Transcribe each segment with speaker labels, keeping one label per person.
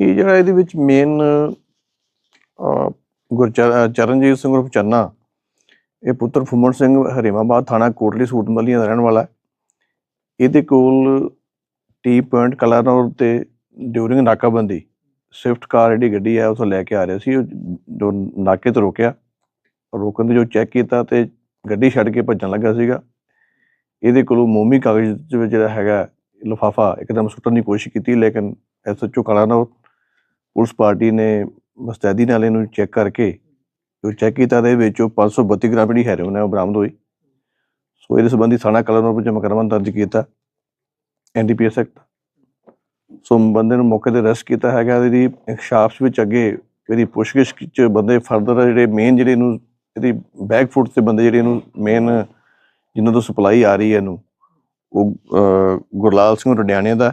Speaker 1: ਇਹ ਜਿਹੜਾ ਇਹਦੇ ਵਿੱਚ ਮੇਨ ਗੁਰਚਰ ਚਰਨਜੀਤ ਸਿੰਘ ਉਰਫ ਚੰਨਾ, ਇਹ ਪੁੱਤਰ ਫੁੰਮਣ ਸਿੰਘ ਹਰੀਮਾਬਾਦ ਥਾਣਾ ਕੋਟਲੀ ਸੂਟ ਦਾ ਰਹਿਣ ਵਾਲਾ ਹੈ। ਇਹਦੇ ਕੋਲ ਟੀ ਪੁਆਇੰਟ ਕਲਾਨੌਰ ਤੇ ਡਿਊਰਿੰਗ ਨਾਕਾਬੰਦੀ ਸਵਿਫਟ ਕਾਰ ਜਿਹੜੀ ਗੱਡੀ ਹੈ ਉਥੋਂ ਲੈ ਕੇ ਆ ਰਿਹਾ ਸੀ, ਉਹ ਜੋ ਨਾਕੇ ਤੇ ਰੋਕਿਆ। ਰੋਕਣ ਦੇ ਜੋ ਚੈੱਕ ਕੀਤਾ ਤੇ ਗੱਡੀ ਛੱਡ ਕੇ ਭੱਜਣ ਲੱਗਾ ਸੀਗਾ। ਇਹਦੇ ਕੋਲੋਂ ਮੋਮੀ ਕਾਗਜ਼ ਦੇ ਵਿੱਚ ਜਿਹੜਾ ਹੈਗਾ, ਲਿਫਾਫਾ ਇੱਕਦਮ ਸੁੱਟਣ ਦੀ ਕੋਸ਼ਿਸ਼ ਕੀਤੀ, ਲੇਕਿਨ ਐਸਐਚਓ ਕਲਾਨੌਰ ਪੁਲਿਸ ਪਾਰਟੀ ਨੇ ਮਸਤੈਦੀ ਨਾਲ ਇਹਨੂੰ ਚੈੱਕ ਕਰਕੇ ਜੋ ਚੈੱਕ ਕੀਤਾ ਤੇ ਇਹਦੇ ਵਿੱਚੋਂ 532 ਗ੍ਰਾਮ ਜਿਹੜੀ ਹੈਰੋਇਨ ਹੈ ਉਹ ਬਰਾਮਦ ਹੋਈ। ਸੋ ਇਹਦੇ ਸੰਬੰਧੀ ਥਾਣਾ ਕਲਾਨੌਰ ਵਿੱਚ ਮੁਕੱਦਮਾ ਦਰਜ ਕੀਤਾ ਐਨਡੀਪੀਐਸ ਐਕਟ। ਸੋ ਬੰਦੇ ਨੂੰ ਮੌਕੇ ਤੇ ਅਰੈਸਟ ਕੀਤਾ ਹੈਗਾ ਇਹਦੀ ਇਨਕਸ਼ਾਫ ਵਿੱਚ ਅੱਗੇ ਇਹਦੀ ਪੁੱਛਗਿੱਛ ਚ ਬੰਦੇ ਫਰਦਰ ਜਿਹੜੇ ਮੇਨ ਜਿਹੜੇ ਇਹਨੂੰ, ਇਹਦੀ ਬੈਕ ਫੁੱਟ ਤੇ ਬੰਦੇ ਜਿਹੜੇ ਇਹਨੂੰ ਮੇਨ ਜਿਨ੍ਹਾਂ ਤੋਂ ਸਪਲਾਈ ਆ ਰਹੀ ਹੈ ਇਹਨੂੰ, ਉਹ ਗੁਰਲਾਲ ਸਿੰਘ ਰਡਿਆਣੇ ਦਾ।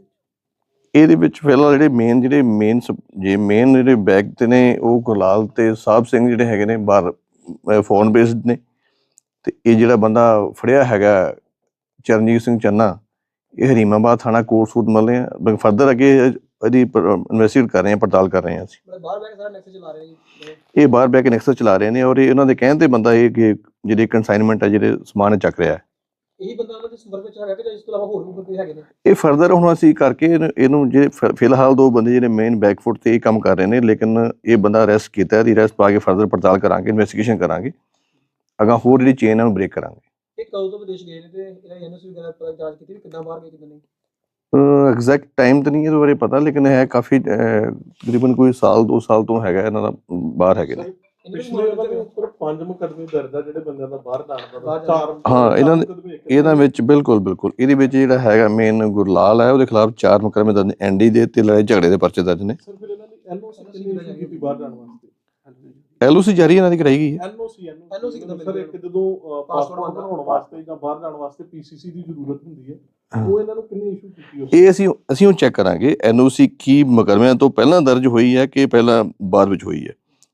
Speaker 1: ਇਹਦੇ ਵਿੱਚ ਫਿਲਹਾਲ ਜਿਹੜੇ ਮੇਨ ਜਿਹੜੇ ਮੇਨ ਜੇ ਮੇਨ ਜਿਹੜੇ ਬੈਗ ਤੇ ਨੇ ਉਹ ਗੁਰਲਾਲ ਤੇ ਸਾਹਿਬ ਸਿੰਘ ਜਿਹੜੇ ਹੈਗੇ ਨੇ ਬਾਹਰ ਫੋਨ ਬੇਸਡ ਨੇ। ਤੇ ਇਹ ਜਿਹੜਾ ਬੰਦਾ ਫੜਿਆ ਹੈਗਾ ਚਰਨਜੀਤ ਸਿੰਘ ਚੰਨਾ ਇਹ ਹਰੀਮਾਬਾਦ ਥਾਣਾ ਕੋਟ ਸੂਟ ਮਲੇ ਆ। ਫਰਦਰ ਅੱਗੇ ਇਹਦੀ ਇਨਵੈਸਟੀਗੇਟ ਕਰ ਰਹੇ ਆ ਪੜਤਾਲ ਕਰ ਰਹੇ ਆ ਅਸੀਂ।
Speaker 2: ਮਤਲਬ ਬਾਹਰ ਬੈਠ ਕੇ ਸਾਰਾ ਨੈਕਸਟ ਚਲਾ ਰਹੇ ਜੀ।
Speaker 1: ਇਹ ਬਾਹਰ ਬੈਕ ਨੈਕਸਸ ਚਲਾ ਰਹੇ ਨੇ ਔਰ ਇਹ ਉਹਨਾਂ ਦੇ ਕਹਿਣ ਤੇ ਬੰਦਾ ਇਹ ਕਿ ਜਿਹੜੇ ਕਨਸਾਈਨਮੈਂਟ ਹੈ ਜਿਹੜੇ ਸਮਾਨ ਚੱਕ ਰਿਹਾ ਹੈ।
Speaker 2: ਇਹੀ ਬੰਦਾ ਉਹਨਾਂ ਦੇ ਸੰਪਰਕ ਵਿੱਚ ਹੈਗਾ ਕਿ ਜਾਂ ਇਸ ਤੋਂ ਇਲਾਵਾ ਹੋਰ ਵੀ ਬੰਦੇ ਹੈਗੇ ਨੇ।
Speaker 1: ਇਹ ਫਰਦਰ ਹੁਣ ਅਸੀਂ ਕਰਕੇ ਇਹਨੂੰ- ਇਹਨੂੰ ਜੇ ਫਿ- ਫਿਲਹਾਲ ਦੋ ਬੰਦੇ ਜਿਹੜੇ ਮੇਨ ਬੈਕਫੁੱਟ ਤੇ ਇਹ ਕੰਮ ਕਰ ਰਹੇ ਨੇ ਲੇਕਿਨ ਇਹ ਬੰਦਾ ਅਰੈਸਟ ਕੀਤਾ ਇਹਦੀ ਅਰੈਸਟ ਪਾ ਕੇ ਫਰਦਰ ਪੜਤਾਲ ਕਰਾਂਗੇ ਇਨਵੈਸਟੀਗੇਸ਼ਨ ਕਰਾਂਗੇ। ਅਗਾ ਹੋਰ ਜਿਹੜੀ ਚੇਨ ਹੈ ਉਹਨੂੰ ਬ੍ਰੇਕ ਕਰਾਂਗੇ।
Speaker 2: ਇਹ ਕਦੋਂ ਤੋਂ ਵਿਦੇਸ਼ ਗਏ ਨੇ ਤੇ ਇਹਨਾਂ ਦੀ ਐਨਐਸਪੀ ਵਗੈਰਾ ਪਤਾ ਜਾਂਚ ਕੀਤੀ ਵੀ ਕਿੱਦਾਂ ਬਾਹਰ ਗਏ ਕਿੱਦਾਂ ਨਹੀਂ?
Speaker 1: ਐਗਜ਼ੈਕਟ ਟਾਈਮ ਤਾਂ ਨਹੀਂ ਇਹਦੇ ਬਾਰੇ ਪਤਾ ਲੇਕਿਨ ਹੈ ਕਾਫੀ ਅਹ, ਤਕਰੀਬਨ ਕੋਈ ਸਾਲ ਦੋ ਸਾਲ ਤੋਂ ਹੈਗਾ ਇਹਨਾਂ ਦਾ ਬਾਹਰ ਹੈਗੇ ਨੇ।
Speaker 2: ਦੇ
Speaker 3: ਪਿਛਲੇ ਪੰਜ ਮੁਕੱਦਮੇ ਦਰਜ ਆ ਜਿਹੜੇ ਬੰਦਿਆਂ ਦਾ ਬਾਹਰ ਜਾਣ ਦਾ
Speaker 2: ਬਾਹਰ
Speaker 3: ਚਾਰ
Speaker 1: ਹਾਂ, ਇਹਨਾਂ ਦੇ-
Speaker 3: ਮੁਕੱਦਮੇ ਇੱਕ
Speaker 1: ਇਹਨਾਂ ਵਿੱਚ ਬਿਲਕੁਲ ਬਿਲਕੁਲ। ਇਹਦੇ ਵਿੱਚ ਜਿਹੜਾ ਹੈਗਾ ਮੇਨ ਗੁਰਲਾਲ ਹੈ ਉਹਦੇ ਖਿਲਾਫ ਚਾਰ ਮੁਕੱਦਮੇ ਦਰਜ ਐਨਡੀ ਦੇ ਤੇ ਲੜਾਈ ਝਗੜੇ ਦੇ ਪਰਚੇ ਦਰਜ ਨੇ।
Speaker 3: ਸਰ ਫਿਰ ਇਹਨਾਂ ਦੀ ਐਨਓਸੀ ਕਿੰਨੀ ਇਸ਼ੂ ਕੀਤੀ ਬਾਹਰ ਜਾਣ ਵਾਸਤੇ?
Speaker 1: ਐਲਓਸੀ ਜਾਰੀ ਇਹਨਾਂ ਦੀ ਕਰਾਈ ਗਈ ਹੈ।
Speaker 3: ਐਨਓਸੀ
Speaker 2: NOC ਕਿੱਦਾਂ
Speaker 3: ਸਰ ਇੱਕ ਜਦੋਂ
Speaker 2: Passport
Speaker 3: ਪਾਸਪੋਰਟ ਬਣਾਉਣ ਵਾਸਤੇ ਜਾਂ ਬਾਹਰ ਜਾਣ ਵਾਸਤੇ ਪੀਸੀਸੀ ਦੀ ਜ਼ਰੂਰਤ ਹੁੰਦੀ ਹੈ
Speaker 1: ਹਾਂ।
Speaker 3: ਉਹ ਇਹਨਾਂ ਨੂੰ ਕਿੰਨੀ ਇਸ਼ੂ ਕੀਤੀ ਉਸ
Speaker 1: ਇਹ ਅਸੀਂ ਅਸੀਂ ਉਹ ਚੈੱਕ ਕਰਾਂਗੇ ਐਨਓਸੀ ਕੀ ਮੁਕੱਦਮਿਆਂ ਤੋਂ ਪਹਿਲਾਂ ਦਰਜ ਹੋਈ ਹੈ ਕਿ ਪਹਿਲਾਂ ਬਾਅਦ ਵਿੱਚ ਹੋਈ ਹੈ।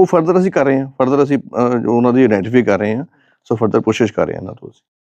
Speaker 1: ਉਹ ਫਰਦਰ ਅਸੀਂ ਕਰ ਰਹੇ ਹਾਂ ਫਰਦਰ ਅਸੀਂ ਅਹ, ਜੋ ਉਹਨਾਂ ਦੀ ਆਇਡੈਂਟੀਫਾਈ ਕਰ ਰਹੇ ਹਾਂ ਸੋ ਫਰਦਰ ਕੋਸ਼ਿਸ਼ ਕਰ ਰਹੇ ਹਾਂ ਇਹਨਾਂ ਤੋਂ ਅਸੀਂ।